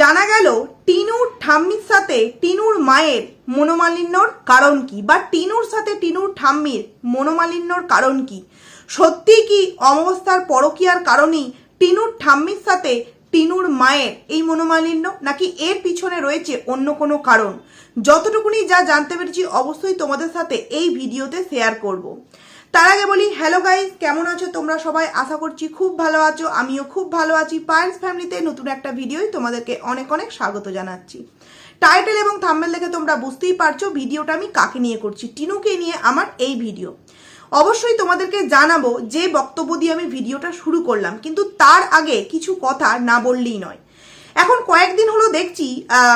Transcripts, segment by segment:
জানা গেল, টিনুর ঠাম্মির সাথে টিনুর মায়ের মনোমালিন্যর কারণ কি? বা টিনুর সাথে টিনুর ঠাম্মির মনোমালিন্যর কারণ কি? সত্যি কি অমাবস্যার পরকীয়ার কারণেই টিনুর ঠাম্মির সাথে টিনুর মায়ের এই মনোমালিন্য, নাকি এর পিছনে রয়েছে অন্য কোনো কারণ? যতটুকুনি যা জানতে পেরেছি, অবশ্যই তোমাদের সাথে এই ভিডিওতে শেয়ার করব। তার আগে বলি হ্যালো গাইস কেমন আছো? তোমরা সবাই আশা করছি খুব ভালো আছো। আমিও খুব ভালো আছি। পায়েন্স ফ্যামিলিতে নতুন একটা ভিডিওই তোমাদেরকে অনেক অনেক স্বাগত জানাচ্ছি। টাইটেল এবং থাম্বেল দেখে তোমরা বুঝতেই পারছ ভিডিওটা আমি কাকে নিয়ে করছি, টিনুকে নিয়ে আমার এই ভিডিও অবশ্যই তোমাদেরকে জানাব যে বক্তব্য দিয়ে আমি ভিডিওটা শুরু করলাম, কিন্তু তার আগে কিছু কথা না বললেই নয়। এখন কয়েকদিন হলো দেখছি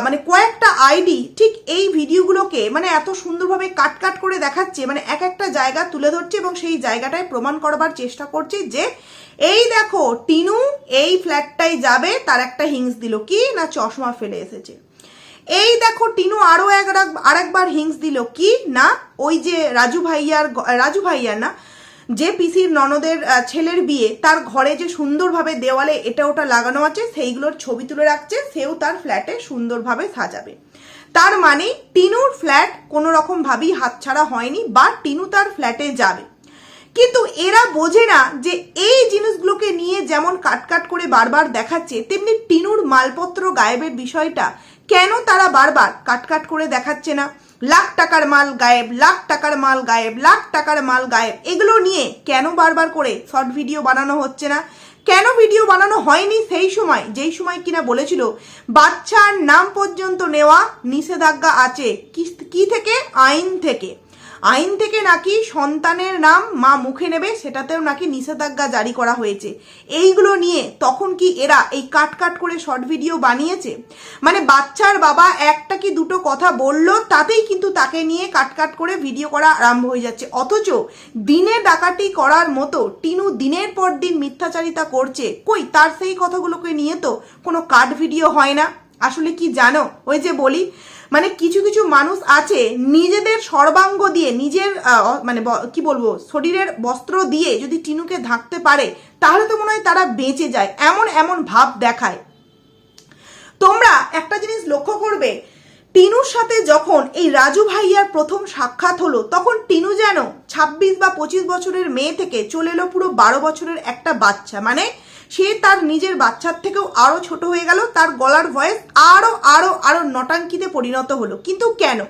মানে কয়েকটা আইডি ঠিক এই ভিডিওগুলোকে মানে এত সুন্দরভাবে কাট কাট করে দেখাচ্ছে মানে এক একটা জায়গা তুলে ধরছে এবং সেই জায়গাটায় প্রমাণ করবার চেষ্টা করছে যে, এই দেখো, টিনু এই ফ্ল্যাটটায় যাবে, তার একটা হিংস দিল, কি না চশমা ফেলে এসেছে? এই দেখো, টিনু আরও এক আরেকবার হিংস দিল, কি না ওই যে রাজু ভাইয়ার রাজু ভাইয়ার না যে পিসির ননদের ছেলের বিয়ে, তার ঘরে যে সুন্দরভাবে দেওয়ালে এটা ওটা লাগানো আছে, সেইগুলোর ছবি তুলে রাখছে, সেও তার ফ্ল্যাটে সুন্দরভাবে সাজাবে। তার মানে টিনুর ফ্ল্যাট কোনো রকমভাবেই হাতছাড়া হয়নি বা টিনু তার ফ্ল্যাটে যাবে। কিন্তু এরা বোঝে না যে এই জিনিসগুলোকে নিয়ে যেমন কাটকাট করে বারবার দেখাচ্ছে, তেমনি টিনুর মালপত্র গায়েবের বিষয়টা কেন তারা বারবার কাটকাট করে দেখাচ্ছে না? লাখ টাকার মাল গায়েব, লাখ টাকার মাল গায়েব, লাখ টাকার মাল গায়েব। এগুলো নিয়ে কেন বারবার করে শর্ট ভিডিও বানানো হচ্ছে না? কেন ভিডিও বানানো হয়নি সেই সময়? যেই সময় কিনা বলেছিল, বাচ্চার নাম পর্যন্ত নেওয়া নিষেধাজ্ঞা আছে। কি- থেকে? আইন থেকে। আইন থেকে নাকি সন্তানের নাম মা মুখে নেবে সেটাতেও নাকি নিষেধাজ্ঞা জারি করা হয়েছে। এইগুলো নিয়ে তখন কি এরা এই কাট কাট করে শর্ট ভিডিও বানিয়েছে? মানে বাচ্চার বাবা একটা কি দুটো কথা বলল তাতেই কিন্তু তাকে নিয়ে কাট কাট করে ভিডিও করা আরম্ভ হয়ে যাচ্ছে। অথচ দিনে ডাকাতি করার মতো টিনু দিনের পর দিন মিথ্যাচারিতা করছে। কই, তার সেই কথাগুলোকে নিয়ে তো কোনো কাট ভিডিও হয় না। আসলে কি জানো? ওই যে বলি মানে কিছু কিছু মানুষ আছে নিজেদের সর্বাঙ্গ দিয়ে, নিজের মানে কি বলব, শরীরের বস্ত্র দিয়ে যদি টিনুকে ঢাকতে পারে, তাহলে তো মনে হয় তারা বেঁচে যায়, এমন এমন ভাব দেখায়। তোমরা একটা জিনিস লক্ষ্য করবে টিনুর সাথে যখন এই রাজু ভাইয়ার প্রথম সাক্ষাৎ হলো, তখন টিনু যেন ছাব্বিশ বা পঁচিশ বছরের মেয়ে থেকে চলে এলো পুরো বারো বছরের একটা বাচ্চা। মানে সে তার নিজের বাচ্চার থেকেও আরও ছোট হয়ে গেল, তার গলার ভয়েস আরও আরও আরও নটাঙ্কিতে পরিণত হলো। কিন্তু কেন?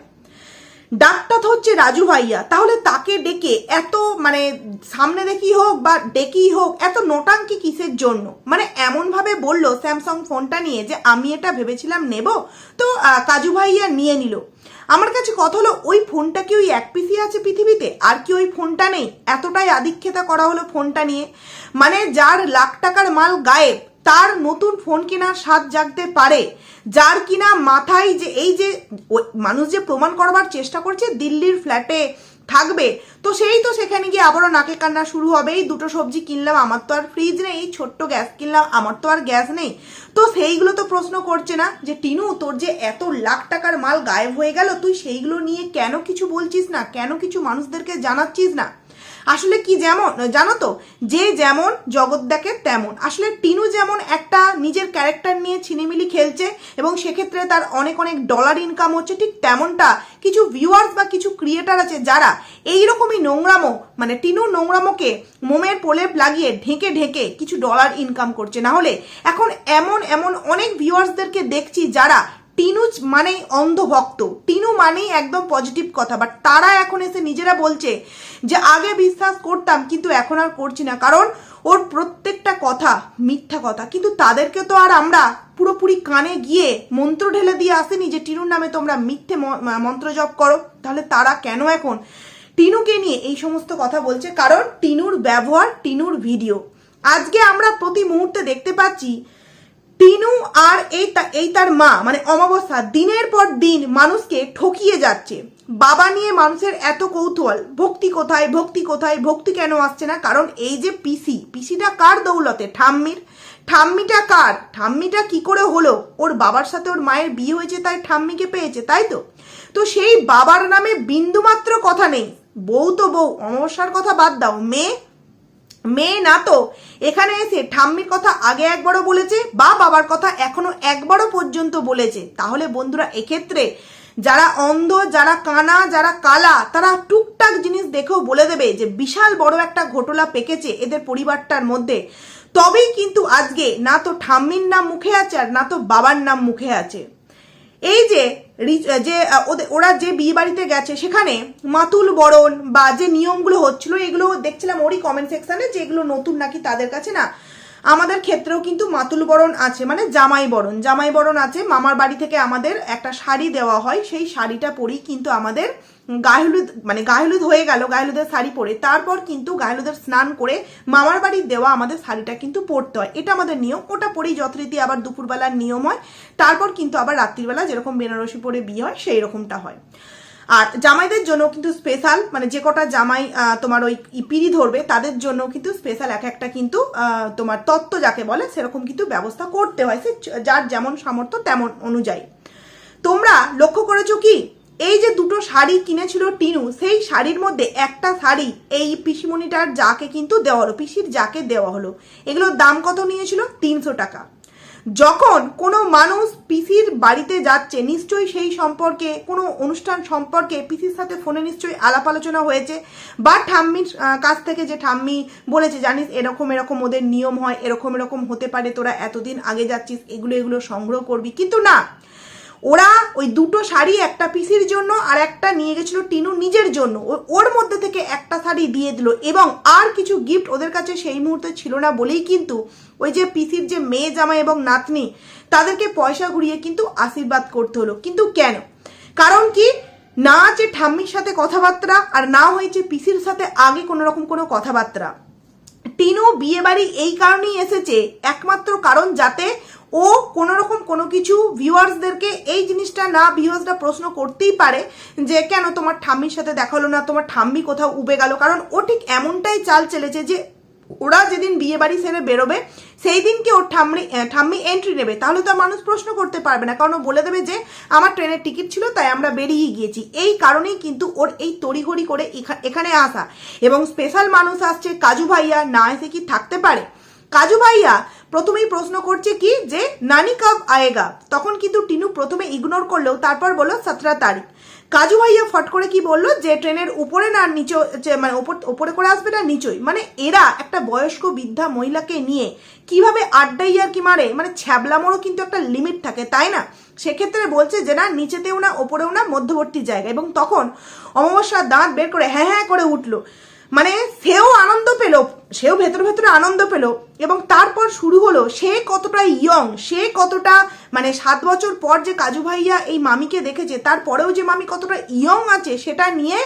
ডাকটা তো হচ্ছে রাজু ভাইয়া। তাহলে তাকে ডেকে এত মানে সামনে দেখি হোক বা ডেকেই হোক, এত নোটাঙ্কি কিসের জন্য? মানে এমনভাবে বলল স্যামসাং ফোনটা নিয়ে যে, আমি এটা ভেবেছিলাম নেব। তো কাজু ভাইয়া নিয়ে নিল। আমার কাছে কথা হলো, ওই ফোনটা কি ওই এক পিসি আছে পৃথিবীতে? আর কি ওই ফোনটা নেই? এতটাই আদিক্ষেতা করা হলো ফোনটা নিয়ে। মানে যার লাখ টাকার মাল গায়েব তার নতুন ফোন কেনার স্বাদ জাগতে পারে। যার কিনা মাথায় যে এই যে মানুষ যে প্রমাণ করবার চেষ্টা করছে, দিল্লির ফ্ল্যাটে থাকবে। তো সেই তো সেখানে গিয়ে আবারও নাকে কান্না শুরু হবে এই দুটো সবজি কিনলাম, আমার তো আর ফ্রিজ নেই এই ছোট্ট গ্যাস কিনলাম, আমার তো আর গ্যাস নেই। তো সেইগুলো তো প্রশ্ন করছে না যে, টিনু, তোর যে এত লাখ টাকার মাল গায়েব হয়ে গেল, তুই সেইগুলো নিয়ে কেন কিছু বলছিস না? কেন কিছু মানুষদেরকে জানাচ্ছিস না? আসলে কি যেমন, জানো তো? যে যেমন, জগৎ দেখে তেমন। আসলে টিনু যেমন একটা নিজের ক্যারেক্টার নিয়ে ছিনিমিলি খেলছে এবং সেক্ষেত্রে তার অনেক অনেক ডলার ইনকাম হচ্ছে, ঠিক তেমনটা কিছু ভিউয়ার্স বা কিছু ক্রিয়েটার আছে যারা এইরকমই নোংরামো মানে টিনু নোংরামোকে মোমের প্রলেপ লাগিয়ে ঢেকে ঢেকে কিছু ডলার ইনকাম করছে। না হলে এখন এমন এমন অনেক ভিউয়ার্সদেরকে দেখছি যারা টিনু মানেই অন্ধভক্ত। টিনু মানেই একদম পজিটিভ কথা। বাট তারা এখন এসে নিজেরা বলছে যে, আগে বিশ্বাস করতাম, কিন্তু এখন আর করছি না। কারণ ওর প্রত্যেকটা কথা মিথ্যা কথা। কিন্তু তাদেরকে তো আর আমরা পুরোপুরি কানে গিয়ে মন্ত্র ঢেলে দিয়ে আসেনি যে, টিনুর নামে তোমরা মিথ্যে মন্ত্র জপ করো। তাহলে তারা কেন এখন? টিনুকে নিয়ে এই সমস্ত কথা বলছে কারণ টিনুর ব্যবহার, টিনুর ভিডিও আজকে আমরা প্রতি মুহূর্তে দেখতে পাচ্ছি টিনু আর এই এই তার মা মানে অমাবস্যা, দিনের পর দিন মানুষকে ঠকিয়ে যাচ্ছে। বাবা নিয়ে মানুষের এত কৌতূহল, ভক্তি কোথায় ভক্তি কোথায়, ভক্তি কেন আসছে না? কারণ এই যে পিসি, পিসিটা কার দৌলতে? ঠাম্মির। ঠাম্মিটা কার? ঠাম্মিটা কি করে হলো? ওর বাবার সাথে ওর মায়ের বিয়ে হয়েছে, তাই ঠাম্মিকে পেয়েছে, তাই তো? তো সেই বাবার নামে বিন্দুমাত্র কথা নেই। বউ তো বউ, অমাবস্যার কথা বাদ দাও। মেয়ে মেয়ে না তো। এখানে এসে ঠাম্মির কথা আগে একবারও বলেছে, বা বাবার কথা এখনও একবারও পর্যন্ত বলেছে। তাহলে বন্ধুরা, এক্ষেত্রে যারা অন্ধ, যারা কানা, যারা কালা, তারা টুকটাক জিনিস দেখেও বলে দেবে যে বিশাল বড় একটা ঘটনা পেকেছে এদের পরিবারটার মধ্যে। তবেই কিন্তু আজকে না তো ঠাম্মির নাম মুখে আছে আর না তো বাবার নাম মুখে আছে। এই যে যে ওরা যে বিয়ে বাড়িতে গেছে, সেখানে মাতুল বরণ বা যে নিয়মগুলো হচ্ছিল, এগুলো দেখছিলাম ওরই কমেন্ট সেকশানে যে এগুলো নতুন নাকি তাদের কাছে না। আমাদের ক্ষেত্রেও কিন্তু মাতুল বরণ আছে মানে জামাই বরণ। জামাই বরণ আছে, মামার বাড়ি থেকে আমাদের একটা শাড়ি দেওয়া হয়, সেই শাড়িটা পরেই কিন্তু আমাদের গায়ে হলুদ মানে গায়ে হলুদ হয়ে গেল, গায়ে হলুদের শাড়ি পরে, তারপর কিন্তু গায়ে হলুদের স্নান করে মামার বাড়ির দেওয়া আমাদের শাড়িটা কিন্তু পরতে হয়। এটা আমাদের নিয়ম, ওটা পরেই যথারীতি আবার দুপুরবেলার নিয়ম হয়। তারপর কিন্তু আবার রাত্রিবেলা যেরকম বেনারসি পরে বিয়ে হয়, সেই রকমটা হয়। আর জামাইদের জন্য কিন্তু স্পেশাল মানে যে কটা জামাই তোমার ওই পিড়ি ধরবে, তাদের জন্য কিন্তু স্পেশাল এক একটা কিন্তু তোমার তত্ত্ব যাকে বলে, সেরকম কিন্তু ব্যবস্থা করতে হয়। সে যার যেমন সামর্থ্য তেমন অনুযায়ী। তোমরা লক্ষ্য করেছ কি? এই যে দুটো শাড়ি কিনেছিল টিনু, সেই শাড়ির মধ্যে একটা শাড়ি এই পিসিমণিটার যাকে কিন্তু দেওয়া হলো, পিসির যাকে দেওয়া হলো, এগুলোর দাম কত নিয়েছিল? তিনশো টাকা। যখন কোনো মানুষ পিসির বাড়িতে যাচ্ছে, নিশ্চয়ই সেই সম্পর্কে, কোনো অনুষ্ঠান সম্পর্কে পিসির সাথে ফোনে নিশ্চয়ই আলাপ আলোচনা হয়েছে, বা ঠাম্মির কাছ থেকে যে ঠাম্মি বলেছে, জানিস, এরকম এরকম ওদের নিয়ম হয়, এরকম এরকম হতে পারে, তোরা এতদিন আগে যাচ্ছিস, এগুলো এগুলো সংগ্রহ করবি। কিন্তু না ওরা ওই দুটো শাড়ি একটা পিসির জন্য আর একটা নিয়ে গেছিল টিনু নিজের জন্য। ওর মধ্যে থেকে একটা শাড়ি দিয়ে দিল এবং আর কিছু গিফট ওদের কাছে সেই মুহূর্তে ছিল না বলেই কিন্তু ওই যে পিসির যে মেয়ে জামাই এবং নাতনি, তাদেরকে পয়সা ঘুরিয়ে কিন্তু আশীর্বাদ করতে হলো। কিন্তু কেন? কারণ কি? না যে ঠাম্মির সাথে কথাবার্তা আর না হয়েছে পিসির সাথে আগে কোনো রকম কোনো কথাবার্তা। টিনু বিয়ে বাড়ি এই কারণেই এসেছে, একমাত্র কারণ যাতে ও কোনো রকম কোনো কিছু ভিউয়ার্সদেরকে এই জিনিসটা না ভিউয়ার্সরা প্রশ্ন করতেই পারে যে কেন তোমার ঠাম্মির সাথে দেখা হলো না, তোমার ঠাম্মি কোথাও উবে গেল? কারণ ও ঠিক এমনটাই চাল চেলেছে যে ওরা যেদিন বিয়ে বাড়ি সেরে বেরোবে, সেই দিনকে ওর ঠাম্মি ঠাম্মি এন্ট্রি নেবে? তাহলে তো মানুষ প্রশ্ন করতে পারবে না। কারণ ও বলে দেবে যে আমার ট্রেনের টিকিট ছিল, তাই আমরা বেরিয়ে গিয়েছি। এই কারণেই কিন্তু ওর এই তড়িঘড়ি করে এখা- এখানে আসা। এবং স্পেশাল মানুষ আসছে কাজু ভাইয়া, না এসে কি থাকতে পারে? কাজু ভাইয়া প্রথমেই প্রশ্ন করছে কি যে, নানি কব আয়েগা। তখন কিন্তু টিনু প্রথমে ইগনোর করলেও তারপর বলল, সতেরো তারিখ। কাজু ভাইয়া ফট করে কি বলল, যে ট্রেনের উপরে না, নিচে মানে ওপর উপরে করে আসবে না, নিচই। মানে এরা একটা বয়স্ক বৃদ্ধা মহিলাকে নিয়ে কীভাবে আড্ডাই আর কি মারে? মানে ছ্যাবলামোরও কিন্তু একটা লিমিট থাকে, তাই না? সেক্ষেত্রে বলছে যে, না, নিচেতেও না, ওপরেও না, মধ্যবর্তী জায়গা। এবং তখন অমাবস্যার দাঁত বের করে হ্যাঁ হ্যাঁ করে উঠল। মানে সেও আনন্দ পেল সেও ভেতরে ভেতরে আনন্দ পেল এবং তারপর শুরু হলো সে কতটা ইয়ং সে কতটা মানে সাত বছর পর যে কাজু ভাইয়া এই মামিকে দেখেছে, তারপরেও যে মামি কতটা ইয়ং আছে সেটা নিয়ে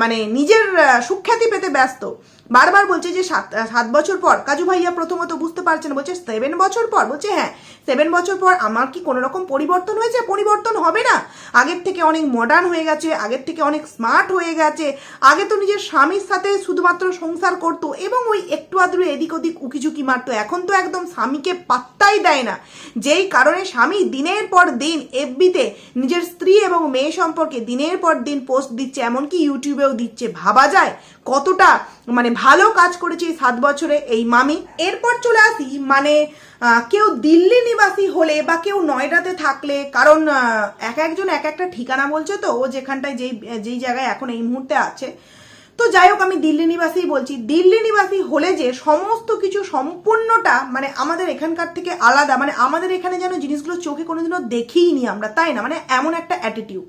মানে নিজের সুখ্যাতি পেতে ব্যস্ত। বারবার বলছে যে সাত সাত বছর পর, কাজু ভাইয়া প্রথমত বুঝতে পারছেন বলছে সেভেন বছর পর, বলছে হ্যাঁ সেভেন বছর পর আমার কি কোনো রকম পরিবর্তন হয়েছে? পরিবর্তন হবে না। আগের থেকে অনেক মডার্ন হয়ে গেছে, আগের থেকে অনেক স্মার্ট হয়ে গেছে, আগে তো নিজের স্বামীর সাথে শুধুমাত্র সংসার করতো এবং ওই একটু আদ্রু এদিক ওদিক উকিঝুঁকি মারতো। এখন তো একদম স্বামীকে পাত্তাই দেয় না। যেই কারণে স্বামী দিনের পর দিন এফবিতে নিজের স্ত্রী এবং মেয়ে সম্পর্কে দিনের পর দিন পোস্ট দিচ্ছে, এমনকি ইউটিউবেও দিচ্ছে। ভাবা যায় কতটা মানে ভালো কাজ করেছে সাত বছরে এই মামি। এরপর চলে আসি মানে কেউ দিল্লি নিবাসী হলে বা কেউ নয়ডাতে থাকলে, কারণ এক একজন এক একটা ঠিকানা বলছে তো, ও যেখানটায় যেই যেই জায়গায় এখন এই মুহূর্তে আছে তো যাই হোক, আমি দিল্লি নিবাসী বলছি, দিল্লি নিবাসী হলে যে সমস্ত কিছু সম্পূর্ণটা মানে আমাদের এখানকার থেকে আলাদা মানে আমাদের এখানে যেন জিনিসগুলো চোখে কোনোদিনও নি আমরা, তাই না? মানে এমন একটা অ্যাটিটিউড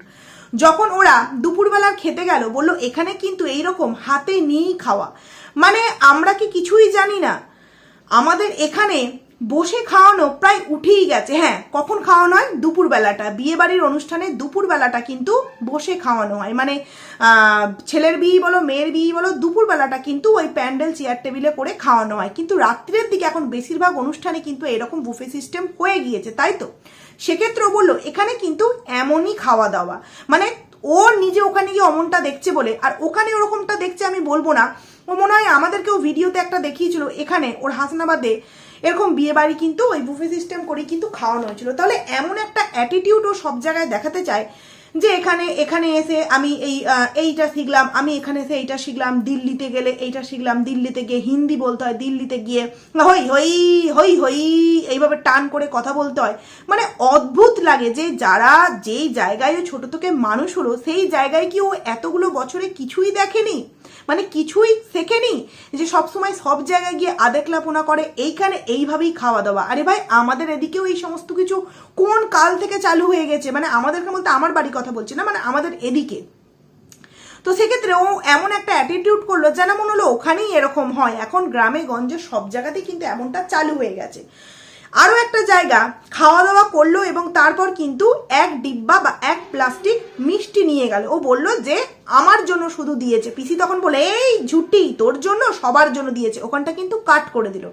যখন ওরা দুপুরবেলার খেতে গেল, বলল, এখানে কিন্তু এই রকম হাতে নিয়েই খাওয়া। মানে আমরা কি কিছুই জানি না। আমাদের এখানে বসে খাওয়ানো প্রায় উঠেই গেছে হ্যাঁ কখন খাওয়ানো হয়? দুপুরবেলাটা। বিয়ে বাড়ির অনুষ্ঠানে দুপুরবেলাটা কিন্তু বসে খাওয়ানো হয়। মানে ছেলের বিয়ে বলো, মেয়ের বিয়ে বলো, দুপুরবেলাটা কিন্তু ওই প্যান্ডেল, চেয়ার টেবিলে করে খাওয়ানো হয়। কিন্তু রাত্রের দিকে এখন বেশিরভাগ অনুষ্ঠানে কিন্তু এরকম বুফে সিস্টেম হয়ে গিয়েছে, তাই তো? সেক্ষেত্রে বলল, এখানে কিন্তু এমনই খাওয়া দাওয়া মানে ও নিজে ওখানে গিয়ে অমনটা দেখছে বলে, আর ওখানে ওরকমটা দেখছে আমি বলব না। ও মনে হয় আমাদেরকেও ভিডিওতে একটা দেখিয়েছিল, এখানে ওর হাসনাবাদে এরকম বিয়ে বাড়ি কিন্তু ওই বুফে সিস্টেম করে কিন্তু খাওয়ানো হয়েছিল। তাহলে এমন একটা অ্যাটিটিউড ও সব জায়গায় দেখাতে চায় যে এখানে এখানে এসে আমি এই এইটা শিখলাম, আমি এখানে এসে এইটা শিখলাম, দিল্লিতে গেলে এইটা শিখলাম, দিল্লিতে গিয়ে হিন্দি বলতে হয়, দিল্লিতে গিয়ে হই হই হই হই, এইভাবে টান করে কথা বলতে হয়। মানে অদ্ভুত লাগে যে যারা যেই জায়গায় ও ছোট থেকে মানুষ হলো, সেই জায়গায় কি ও এতগুলো বছরে কিছুই দেখেনি? মানে কিছুই শেখেনি? যে সবসময় সব জায়গায় গিয়ে আদেক আদেকলাপনা করে, এইখানে এইভাবেই খাওয়া দাওয়া আরে ভাই, আমাদের এদিকেও এই সমস্ত কিছু কোন কাল থেকে চালু হয়ে গেছে? মানে আমাদেরকে বলতে আমার বাড়ির কথা বলছি না মানে আমাদের এদিকে। তো সেক্ষেত্রে ও এমন একটা অ্যাটিটিউড করল যেন মনে হলো ওখানেই এরকম হয়। এখন গ্রামে, গঞ্জে সব জায়গাতেই কিন্তু এমনটা চালু হয়ে গেছে। আরও একটা জায়গা খাওয়া দাওয়া করল এবং তারপর কিন্তু এক ডিব্বা বা এক প্লাস্টিক মিষ্টি নিয়ে গেল। ও বলল যে, আমার জন্য শুধু দিয়েছে। পিসি তখন বলে এই ঝুটি, তোর জন্য সবার জন্য দিয়েছে। ওখানটা কিন্তু কাট করে দিল।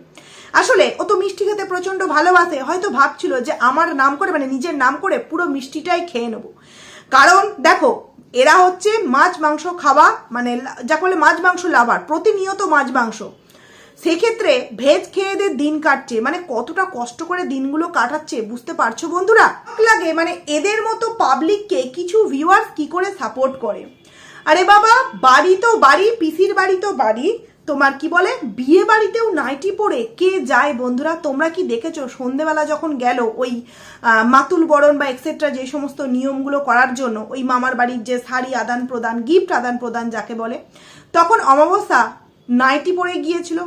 আসলে ও তো মিষ্টি খেতে প্রচণ্ড ভালোবাসে। হয়তো ভাবছিল যে, আমার নাম করে মানে নিজের নাম করে পুরো মিষ্টিটাই খেয়ে নেব। কারণ, দেখো, এরা হচ্ছে মাছ, মাংস খাওয়া মানে যাকে বলে মাছ, মাংস লাভার, প্রতিনিয়ত মাছ, মাংস। সেক্ষেত্রে ভেজ খেয়ে এদের দিন কাটছে মানে কতটা কষ্ট করে দিনগুলো কাটাচ্ছে, বুঝতে পারছ বন্ধুরা? লাগে মানে এদের মতো পাবলিককে কিছু ভিউয়ার্স কি করে সাপোর্ট করে? আরে বাবা, বাড়ি তো বাড়ি, পিসির বাড়ি তো বাড়ি তোমার কি বলে? বিয়ে বাড়িতেও নাইটি পরে কে যায় বন্ধুরা? তোমরা কি দেখেছ? সন্ধেবেলা যখন গেল, ওই মাতুল বরণ বা এক্সেট্রা যে সমস্ত নিয়মগুলো করার জন্য, ওই মামার বাড়ির যে শাড়ি আদান প্রদান গিফট আদান প্রদান যাকে বলে, তখন অমাবস্যা নাইটি পরে গিয়েছিল।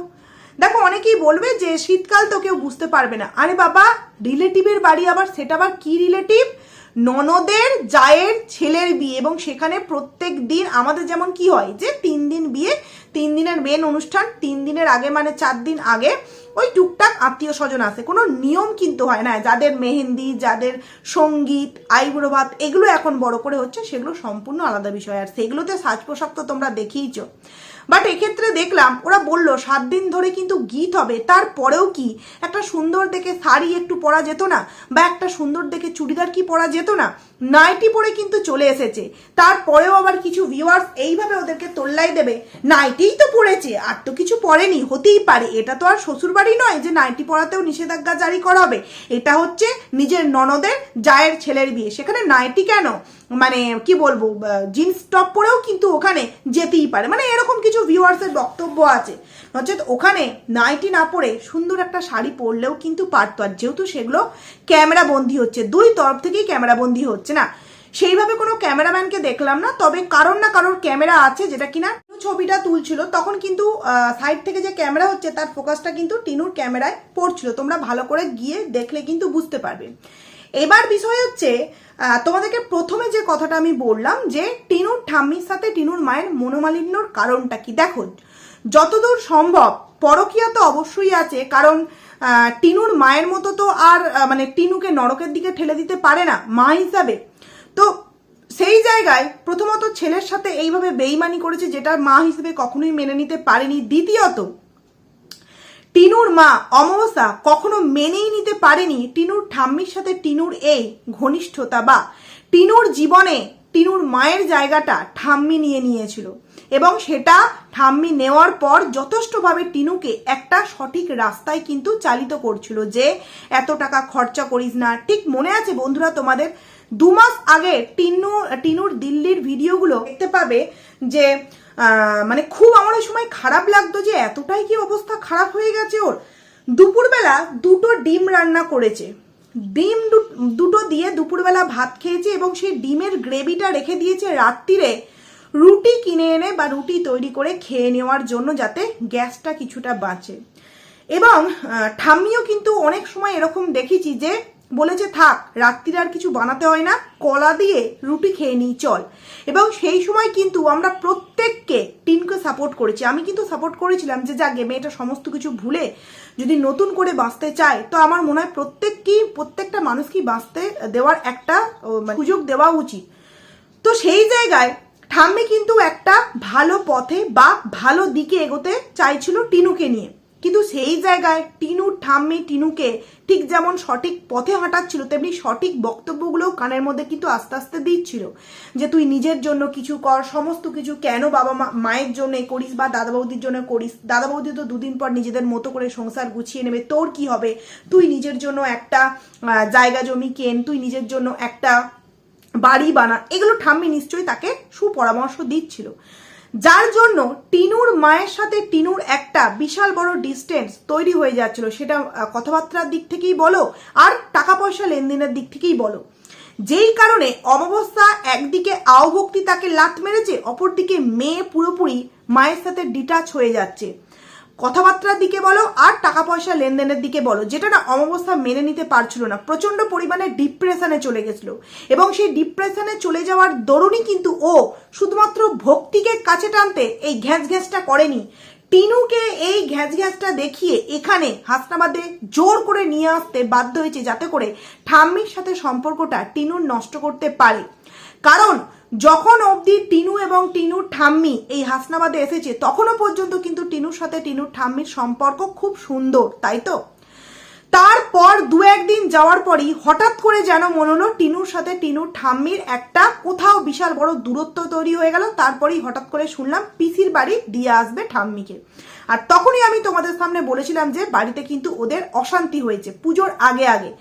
দেখো, অনেকেই বলবে যে শীতকাল তো কেউ বুঝতে পারবে না। আরে বাবা রিলেটিভের বাড়ি আবার, সেটা আবার কি রিলেটিভ ননদের, জায়ের ছেলের বিয়ে এবং সেখানে প্রত্যেক দিন আমাদের যেমন কি হয় যে তিন দিন বিয়ে, তিন দিনের মেন অনুষ্ঠান, তিন দিনের আগে মানে চার দিন আগে ওই টুকটাক আত্মীয় স্বজন আসে। কোনো নিয়ম কিন্তু হয় না। যাদের মেহেন্দি, যাদের সংগীত, আইবুড়ো ভাত, এগুলো এখন বড় করে হচ্ছে, সেগুলো সম্পূর্ণ আলাদা বিষয়। আর সেগুলোতে সাজ পোশাক তো তোমরা দেখেইছো। বাট এক্ষেত্রে দেখলাম, ওরা বলল, সাত দিন ধরে কিন্তু গীত হবে, তারপরেও কি? একটা সুন্দর দেখে শাড়ি একটু পরা যেত না? বা একটা সুন্দর দেখে চুড়িদার কি পরা যেত না? নাইটি পরে কিন্তু চলে এসেছে। তারপরেও আবার কিছু ভিউয়ার্স এইভাবে ওদেরকে তোল্লাই দেবে। নাইটিই তো পড়েছে আর তো কিছু পড়েনি হতেই পারে। এটা তো আর শ্বশুর বাড়ি নয় যে নাইটি পরাতেও নিষেধাজ্ঞা জারি করা হবে। এটা হচ্ছে নিজের ননদের জায়ের ছেলের বিয়ে। সেখানে নাইটি কেন? মানে কি বলব জিন্স টপ পরেও কিন্তু ওখানে যেতেই পারে। মানে এরকম কিছু ভিউয়ার্সের বক্তব্য আছে। নচেত ওখানে নাইটি না পরে সুন্দর একটা শাড়ি পরলেও কিন্তু পারতো আর যেহেতু সেগুলো ক্যামেরা বন্দি হচ্ছে, দুই তরফ থেকেই ক্যামেরা বন্দি হচ্ছে না। সেইভাবে কোনো ক্যামেরাম্যানকে দেখলাম না, তবে কারোর না কারোর ক্যামেরা আছে যেটা কিনা ছবিটা তুলছিল, তখন কিন্তু সাইড থেকে যে ক্যামেরা হচ্ছে তার ফোকাসটা কিন্তু টিনুর ক্যামেরায় পড়ছিল। তোমরা ভালো করে গিয়ে দেখলে কিন্তু বুঝতে পারবে। এবার বিষয় হচ্ছে তোমাদেরকে প্রথমে যে কথাটা আমি বললাম যে টিনুর ঠাম্মির সাথে টিনুর মায়ের মনোমালিন্যর কারণটা কি? দেখো, যতদূর সম্ভব পরকিয়া তো অবশ্যই আছে, কারণ টিনুর মায়ের মতো তো আর মানে টিনুকে নরকের দিকে ঠেলে দিতে পারে না, মা হিসাবে। তো সেই জায়গায় প্রথমত ছেলের সাথে এইভাবে বেইমানি করেছে যেটা মা হিসেবে কখনোই মেনে নিতে পারেনি। দ্বিতীয়ত টিনুর মা অমাবস্যা কখনো মেনেই নিতে পারেনি টিনুর ঠাম্মির সাথে টিনুর এই ঘনিষ্ঠতা বা টিনুর জীবনে টিনুর মায়ের জায়গাটা ঠাম্মি নিয়ে নিয়েছিল। এবং সেটা ঠাম্মি নেওয়ার পর যথেষ্টভাবে টিনুকে একটা সঠিক রাস্তায় কিন্তু চালিত করছিল যে, এত টাকা খরচা করিস না। ঠিক মনে আছে বন্ধুরা তোমাদের? দু মাস আগে টিনু, টিনুর দিল্লির ভিডিওগুলো দেখতে পাবে যে মানে খুব আমার ওই সময় খারাপ লাগতো যে এতটাই কি অবস্থা খারাপ হয়ে গেছে ওর। দুপুরবেলা দুটো ডিম রান্না করেছে। ডিম দুটো দিয়ে দুপুরবেলা ভাত খেয়েছে এবং সেই ডিমের গ্রেভিটা রেখে দিয়েছে রাত্রিরে রুটি কিনে এনে বা রুটি তৈরি করে খেয়ে নেওয়ার জন্য যাতে গ্যাসটা কিছুটা বাঁচে। এবং ঠাম্মিও কিন্তু অনেক সময় এরকম দেখেছি যে বলেছে থাক, রাত্রির আর কিছু বানাতে হয় না, কলা দিয়ে রুটি খেয়ে নিই, চল। এবং সেই সময় কিন্তু আমরা প্রত্যেককে টিনকে সাপোর্ট করেছি। আমি কিন্তু সাপোর্ট করেছিলাম যে, যাকে মেয়েটা সমস্ত কিছু ভুলে যদি নতুন করে বাঁচতে চায় তো আমার মনে হয় প্রত্যেককেই, প্রত্যেকটা মানুষকেই বাঁচতে দেওয়ার একটা মানে সুযোগ দেওয়া উচিত। তো সেই জায়গায় ঠাম্মি কিন্তু একটা ভালো পথে বা ভালো দিকে এগোতে চাইছিল টিনুকে নিয়ে। কিন্তু সেই জায়গায় টিনুর ঠাম্মি টিনুকে ঠিক যেমন সঠিক পথে হাঁটাচ্ছিল, তেমনি সঠিক বক্তব্যগুলোও কানের মধ্যে কিন্তু আস্তে আস্তে দিচ্ছিল যে তুই নিজের জন্য কিছু কর, সমস্ত কিছু কেন বাবা মা, মায়ের জন্য করিস বা দাদা বৌদির জন্য করিস দাদা বৌদি তো দুদিন পর নিজেদের মতো করে সংসার গুছিয়ে নেবে, তোর কি হবে? তুই নিজের জন্য একটা জায়গা জমি কেন, তুই নিজের জন্য একটা বাড়ি বানা, এগুলো ঠাম্মি নিশ্চয়ই তাকে সুপরামর্শ দিচ্ছিল। যার জন্য টিনুর মায়ের সাথে টিনুর একটা বিশাল বড় ডিস্টেন্স তৈরি হয়ে যাচ্ছিল, সেটা কথাবার্তার দিক থেকেই বলো আর টাকা পয়সা লেনদেনের দিক থেকেই বলো। যেই কারণে অমাবস্যা একদিকে আওভক্তি তাকে লাত মেরেছে, অপরদিকে মেয়ে পুরোপুরি মায়ের সাথে ডিটাচ হয়ে যাচ্ছে। কথাবার্তার দিকে বলো আর টাকা পয়সা লেনদেনের দিকে বলো, যেটা না অমাবস্যা মেনে নিতে পারছিল না প্রচণ্ড পরিমাণে ডিপ্রেশনে চলে গেছিল। এবং সেই ডিপ্রেশনে চলে যাওয়ার দরুনই কিন্তু ও শুধুমাত্র ভক্তিকে কাছে টানতে এই ঘ্যাঁচ ঘ্যাঁচটা করেনি। টিনুকে এই ঘ্যাঁচ ঘ্যাঁচটা দেখিয়ে এখানে হাসনাবাদে জোর করে নিয়ে আসতে বাধ্য হয়েছে, যাতে করে ঠাম্মির সাথে সম্পর্কটা টিনুর নষ্ট করতে পারে। কারণ যখন অবধি টিনু এবং টিনুর ঠাম্মি এই হাসনাবাদে এসেছে, তখনও পর্যন্ত কিন্তু টিনুর সাথে টিনুর ঠাম্মির সম্পর্ক খুব সুন্দর, তাই তো? তারপর দু একদিন যাওয়ার পরই হঠাৎ করে যেন মনে হলো টিনুর সাথে টিনুর ঠাম্মির একটা কোথাও বিশাল বড় দূরত্ব তৈরি হয়ে গেল, তারপরেই হঠাৎ করে শুনলাম পিসির বাড়ি দিয়ে আসবে ঠাম্মিকে। আর তখনই আমি তোমাদের সামনে বলেছিলাম যে বাড়িতে কিন্তু ওদের অশান্তি হয়েছে, পুজোর আগে আগে।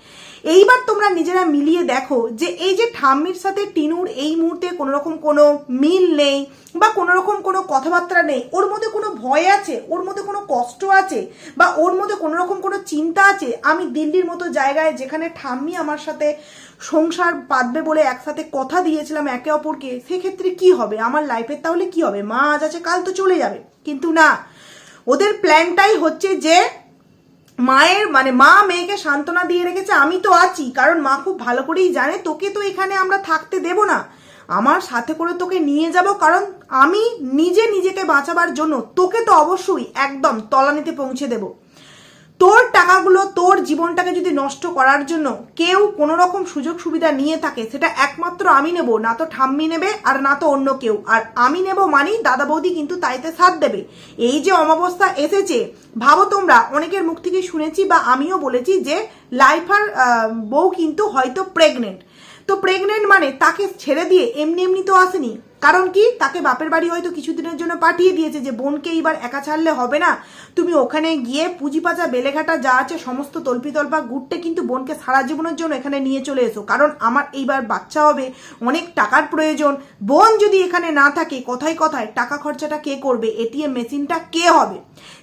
এইবার তোমরা নিজেরা মিলিয়ে দেখো যে এই যে ঠাম্মির সাথে টিনুর এই মুহূর্তে কোনো রকম কোনো মিল নেই বা কোনো রকম কোনো কথাবার্তা নেই, ওর মধ্যে কোনো ভয় আছে, ওর মধ্যে কোনো কষ্ট আছে বা ওর মধ্যে কোনো রকম কোনো চিন্তা আছে, আমি দিল্লির মতো জায়গায় যেখানে ঠাম্মি আমার সাথে সংসার পাতবে বলে একসাথে কথা দিয়েছিলাম একে অপরকে, সেক্ষেত্রে কি হবে? আমার লাইফের তাহলে কি হবে? মা আজ আছে, কাল তো চলে যাবে। কিন্তু না, ওদের প্ল্যানটাই হচ্ছে যে মায়ের মানে মা মেয়েকে সান্ত্বনা দিয়ে রেখেছে, আমি তো আছি, কারণ মা খুব ভালো করেই জানে, তোকে তো এখানে আমরা থাকতে দেব না। আমার সাথে করে তোকে নিয়ে যাব, কারণ আমি নিজে নিজেকে বাঁচাবার জন্য তোকে তো অবশ্যই একদম তলানিতে পৌঁছে দেব। তোর টাকাগুলো তোর জীবনটাকে যদি নষ্ট করার জন্য কেউ কোনো রকম সুযোগ সুবিধা নিয়ে থাকে, সেটা একমাত্র আমি নেব। না তো ঠাম্মি নেবে আর না তো অন্য কেউ। আর আমি নেব মানি দাদা বৌদি কিন্তু তাইতে সাথ দেবে। এই যে অমাবস্থা এসেছে, ভাবো তোমরা, অনেকের মুখ থেকে শুনেছি বা আমিও বলেছি যে লাইফার বউ কিন্তু হয়তো প্রেগনেন্ট তো প্রেগনেন্ট মানে তাকে ছেড়ে দিয়ে এমনি এমনি তো আসেনি। কারণ কি? তাকে বাপের বাড়ি হয়তো কিছুদিনের জন্য পাঠিয়ে দিয়েছে যে, বোনকে এইবার একা ছাড়লে হবে না। তুমি ওখানে গিয়ে পুঁজি পাচা বেলেঘাটা যা আছে, সমস্ত তল্পি তল্পা গুটতে কিন্তু বোনকে সারা জীবনের জন্য এখানে নিয়ে চলে এসো। কারণ আমার এইবার বাচ্চা হবে, অনেক টাকার প্রয়োজন। বোন যদি এখানে না থাকে, কথায় কথায় টাকা খরচাটা কে করবে? এটিএম মেশিনটা কে হবে?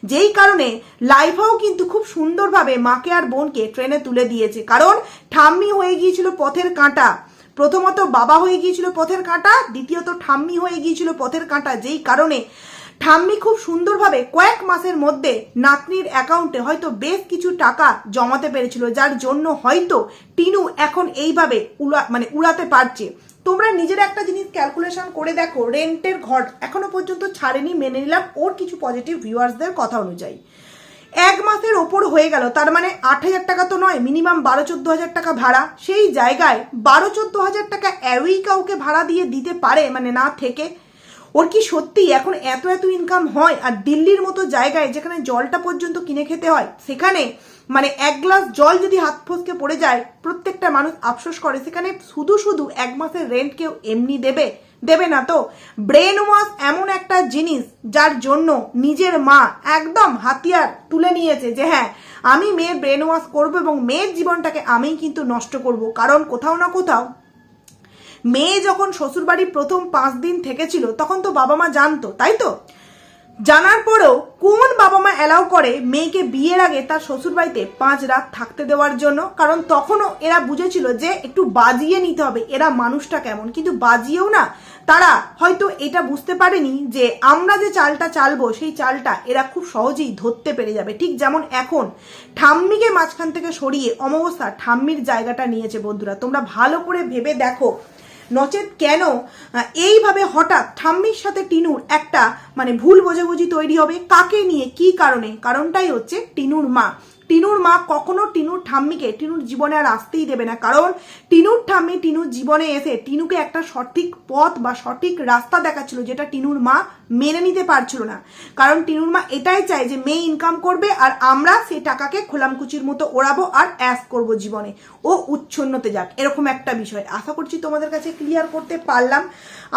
যেই কারণে লাইফাও কিন্তু খুব সুন্দরভাবে মাকে আর বোনকে ট্রেনে তুলে দিয়েছে। কারণ ঠাম্মি হয়ে গিয়েছিল পথের কাঁটা। প্রথমত বাবা হয়ে গিয়েছিল পথের কাঁটা, দ্বিতীয়ত ঠাম্মি হয়ে গিয়েছিল পথের কাঁটা, যেই কারণে ঠাম্মি খুব সুন্দরভাবে কয়েক মাসের মধ্যে নাতনির অ্যাকাউন্টে হয়তো বেশ কিছু টাকা জমাতে পেরেছিল, যার জন্য হয়তো টিনু এখন এইভাবে উড়া মানে উড়াতে পারছে। তোমরা নিজের একটা জিনিস ক্যালকুলেশন করে দেখো রেন্টের ঘর এখনও পর্যন্ত ছাড়েনি, মেনে নিলাম, ওর কিছু পজিটিভ ভিউয়ার্সদের কথা অনুযায়ী। এক মাসের ওপর হয়ে গেল। তার মানে আট হাজার টাকা তো নয় মিনিমাম বারো চোদ্দ হাজার টাকা ভাড়া। সেই জায়গায় বারো চোদ্দ হাজার টাকা অ্যাওই কাউকে ভাড়া দিয়ে দিতে পারে মানে না থেকে, ওর কি সত্যি এখন এত এত ইনকাম হয়? আর দিল্লির মতো জায়গায় যেখানে জলটা পর্যন্ত কিনে খেতে হয়, সেখানে মানে এক গ্লাস জল যদি হাত ফসকে পড়ে যায়, প্রত্যেকটা মানুষ আফসোস করে, সেখানে শুধু শুধু এক মাসের রেন্ট কেউ এমনি দেবে। দেবে না তো? ব্রেন ওয়াশ এমন একটা জিনিস যার জন্য নিজের মা একদম হাতিয়ার তুলে নিয়েছে যে হ্যাঁ আমি মেয়ের ব্রেন ওয়াশ করব এবং মেয়ের জীবনটাকে আমি কিন্তু নষ্ট করব। কারণ কোথাও না কোথাও মেয়ে যখন শ্বশুরবাড়ি প্রথম পাঁচ দিন থেকেছিল, তখন তো বাবা মা জানতো, তাই তো? জানার পরেও কোন বাবা মা অ্যালাউ করে মেয়েকে বিয়ের আগে তার শ্বশুরবাড়িতে পাঁচ রাত থাকতে দেওয়ার জন্য? কারণ তখনও এরা বুঝেছিল যে একটু বাজিয়ে নিতে হবে, এরা মানুষটা কেমন? কিন্তু বাজিয়েও না। তারা হয়তো এটা বুঝতে পারেনি যে আমরা যে চালটা চালবো, সেই চালটা এরা খুব সহজেই ধরতে পেরে যাবে। ঠিক যেমন এখন ঠাম্মিকে মাঝখান থেকে সরিয়ে অমাবস্থা ঠাম্মির জায়গাটা নিয়েছে বন্ধুরা। তোমরা ভালো করে ভেবে দেখো। নচেত কেন এইভাবে হঠাৎ ঠাম্মির সাথে টিনুর একটা মানে ভুল বোঝাবুঝি তৈরি হবে? কাকে নিয়ে, কি কারণে? কারণটাই হচ্ছে টিনুর মা। টিনুর মা কখনো টিনুর ঠাম্মিকে, টিনুর জীবনে আর আসতেই দেবে না। কারণ টিনুর ঠাম্মি টিনুর জীবনে এসে টিনুকে একটা সঠিক পথ বা সঠিক রাস্তা দেখাচ্ছিল, যেটা টিনুর মা মেনে নিতে পারছিল না। কারণ টিনুর মা এটাই চায় যে মেয়ে ইনকাম করবে আর আমরা সেই টাকাকে খোলামকুচির মতো ওড়াবো আর অ্যাস করব জীবনে। ও উচ্ছন্নতে যাক, এরকম একটা বিষয়। আশা করছি তোমাদের কাছে ক্লিয়ার করতে পারলাম।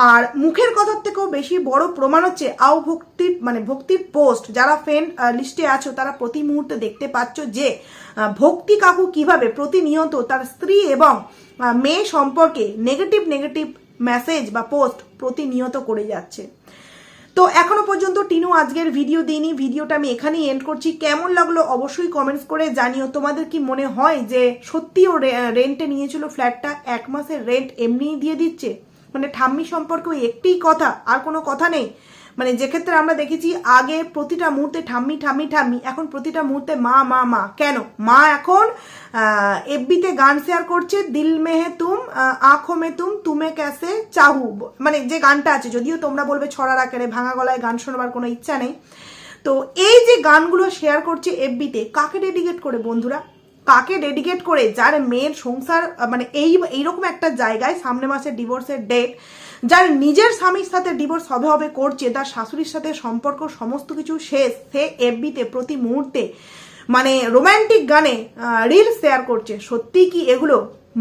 আর মুখের কথার থেকেও বেশি বড় প্রমাণ হচ্ছে আও ভক্তির মানে ভক্তির পোস্ট যারা ফ্রেন্ড লিস্টে আছো, তারা প্রতি মুহূর্তে দেখতে পাচ্ছ যে ভক্তি কাকু কীভাবে প্রতিনিয়ত তার স্ত্রী এবং মেয়ে সম্পর্কে নেগেটিভ নেগেটিভ মেসেজ বা পোস্ট প্রতিনিয়ত করে যাচ্ছে। তো এখনও পর্যন্ত টিনু আজকের ভিডিও দিইনি। ভিডিওটা আমি এখানেই এন্ড করছি। কেমন লাগল অবশ্যই কমেন্টস করে জানিও। তোমাদের কি মনে হয় যে সত্যি ও রেন্টে নিয়েছিল ফ্ল্যাটটা এক মাসের রেন্ট এমনিই দিয়ে দিচ্ছে? মানে ঠাম্মি সম্পর্কে একটি কথা, আর কোনো কথা নেই। মানে যে ক্ষেত্রে আমরা দেখেছি আগে প্রতিটা মুহূর্তে ঠাম্মি ঠাম্মি ঠাম্মি, এখন প্রতিটা মুহূর্তে মা মা মা। কেন? মা এখন এফবিতে গান শেয়ার করছে, দিল মে হে তুম আঁখো মে তুম, তুমে ক্যাসে চাহু। মানে যে গানটা আছে, যদিও তোমরা বলবে ছড়ার আকারে, ভাঙা গলায় গান শোনাবার কোনো ইচ্ছা নেই। তো এই যে গানগুলো শেয়ার করছে এফবিতে, কাকে ডেডিকেট করে বন্ধুরা? কাকে ডেডিকেট করে? যার মেয়ের সংসার মানে এই, এইরকম একটা জায়গায় সামনে মাসে ডিভোর্সের ডেট যার নিজের স্বামীর সাথে ডিভোর্স হবে হবে করছে, তার শাশুড়ির সাথে সম্পর্ক সমস্ত কিছু শেষ, সে এফবিতে প্রতি মুহূর্তে মানে রোম্যান্টিক গানে রিলস শেয়ার করছে। সত্যি কি এগুলো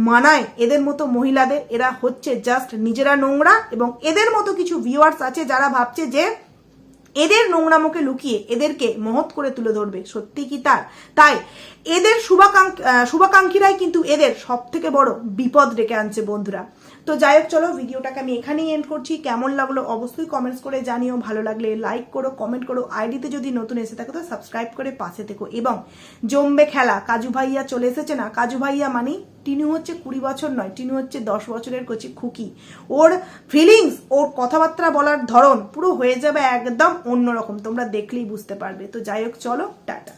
মানায়? এদের মতো মহিলাদের এরা হচ্ছে জাস্ট নিজেরা নোংরা এবং এদের মতো কিছু ভিউয়ার্স আছে যারা ভাবছে যে এদের নোংরামোকে লুকিয়ে এদেরকে মহৎ করে তুলে ধরবে। সত্যি কি তার? তাই এদের শুভাকাঙ্ক্ষী শুভাকাঙ্ক্ষীরাই কিন্তু এদের সব থেকে বড় বিপদ ডেকে আনছে বন্ধুরা। তো যাই হোক, চলো, ভিডিওটাকে আমি এখানেই এন্ড করছি। কেমন লাগল অবশ্যই কমেন্টস করে জানিও। ভালো লাগলে লাইক করো কমেন্ট করো। আইডিতে যদি নতুন এসে থাকো, তো সাবস্ক্রাইব করে পাশে থেকো। এবং জমবে খেলা। কাজু ভাইয়া চলে এসেছে না? কাজু ভাইয়া মানে টিনু হচ্ছে কুড়ি বছর নয়, টিনু হচ্ছে দশ বছরের কচি খুকি। ওর ফিলিংস ওর কথাবার্তা বলার ধরন পুরো হয়ে যাবে একদম অন্যরকম। তোমরা দেখলেই বুঝতে পারবে। তো যাই হোক, চলো, টাটা।